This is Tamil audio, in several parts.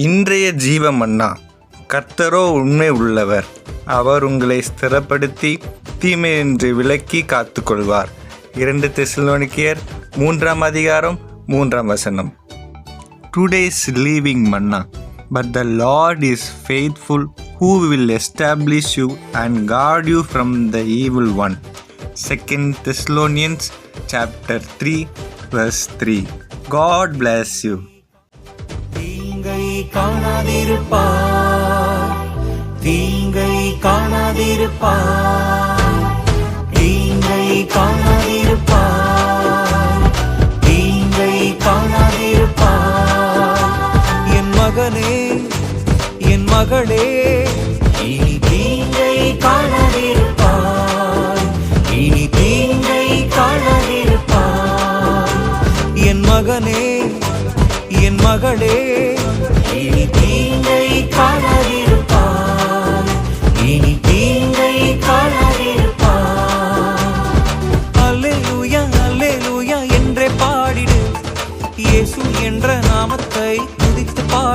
இன்றைய ஜீவ மன்னா கர்த்தரோ உண்மை உள்ளவர். அவர் உங்களை ஸ்திரப்படுத்தி தீமையின்றி விலக்கி காத்துக்கொள்வார். இரண்டு திசலோனிக்கியர் மூன்றாம் அதிகாரம் மூன்றாம் வசனம். Today's living manna but the lord is faithful who will establish you and guard you from the evil one second Thessalonians chapter three plus three God bless you காணாதிருப்பார். தீங்கை காணாதிருப்பார். தீங்கை காணாதிருப்பார். தீங்கை காணாதிருப்பார். என் மகனே என் மகளே இனி தீங்கை காணாதிருப்பார் இனி தீங்கை காணாதிருப்பார் என் மகனே என் மகளே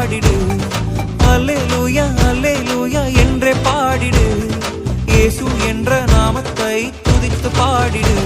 பாடிடு. அல்லேலூயா அல்லேலூயா என்றே பாடிடு. இயேசு என்ற நாமத்தை துதித்து பாடிடு.